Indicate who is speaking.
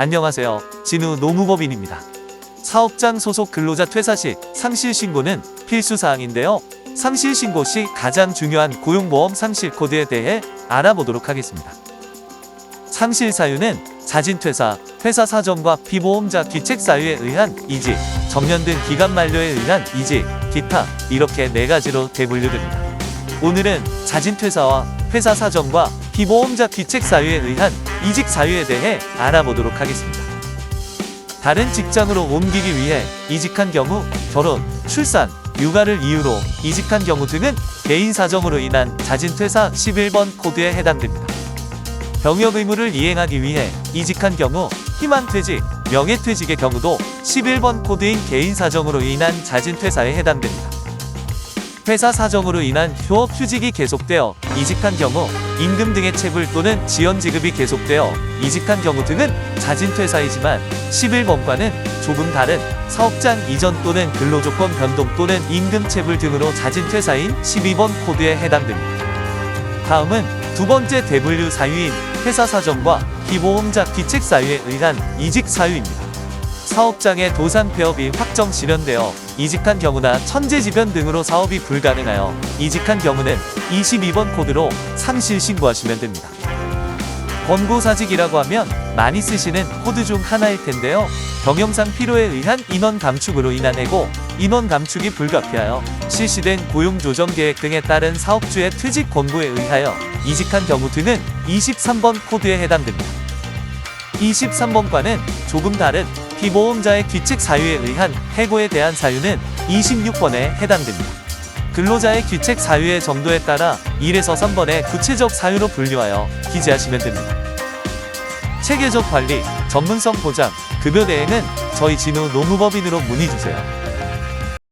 Speaker 1: 안녕하세요. 진우 노무법인입니다. 사업장 소속 근로자 퇴사 시 상실 신고는 필수 사항인데요. 상실 신고 시 가장 중요한 고용보험 상실 코드에 대해 알아보도록 하겠습니다. 상실 사유는 자진 퇴사, 회사 사정과 피보험자 귀책 사유에 의한 이직, 정년 등 기간 만료에 의한 이직, 기타 이렇게 네 가지로 대분류됩니다. 오늘은 자진 퇴사와 회사 사정과 피보험자 귀책 사유에 의한 이직 사유에 대해 알아보도록 하겠습니다. 다른 직장으로 옮기기 위해 이직한 경우 결혼, 출산, 육아를 이유로 이직한 경우 등은 개인 사정으로 인한 자진 퇴사 11번 코드에 해당됩니다. 병역 의무를 이행하기 위해 이직한 경우 희망 퇴직, 명예 퇴직의 경우도 11번 코드인 개인 사정으로 인한 자진 퇴사에 해당됩니다. 회사 사정으로 인한 휴업 휴직이 계속되어 이직한 경우 임금 등의 체불 또는 지연 지급이 계속되어 이직한 경우 등은 자진 퇴사이지만 11번과는 조금 다른 사업장 이전 또는 근로조건 변동 또는 임금 체불 등으로 자진 퇴사인 12번 코드에 해당됩니다. 다음은 두 번째 대분류 사유인 회사 사정과 피보험자 귀책 사유에 의한 이직 사유입니다. 사업장의 도산 폐업이 확정 실현되어 이직한 경우나 천재지변 등으로 사업이 불가능하여 이직한 경우는 22번 코드로 상실 신고하시면 됩니다. 권고사직이라고 하면 많이 쓰시는 코드 중 하나일 텐데요. 경영상 필요에 의한 인원 감축으로 인한 해고, 인원 감축이 불가피하여 실시된 고용 조정 계획 등에 따른 사업주의 퇴직 권고에 의하여 이직한 경우 등은 23번 코드에 해당됩니다. 23번과는 조금 다른 피보험자의 귀책 사유에 의한 해고에 대한 사유는 26번에 해당됩니다. 근로자의 귀책 사유의 정도에 따라 1에서 3번의 구체적 사유로 분류하여 기재하시면 됩니다. 체계적 관리, 전문성 보장, 급여 대행은 저희 진우 노무법인으로 문의 주세요.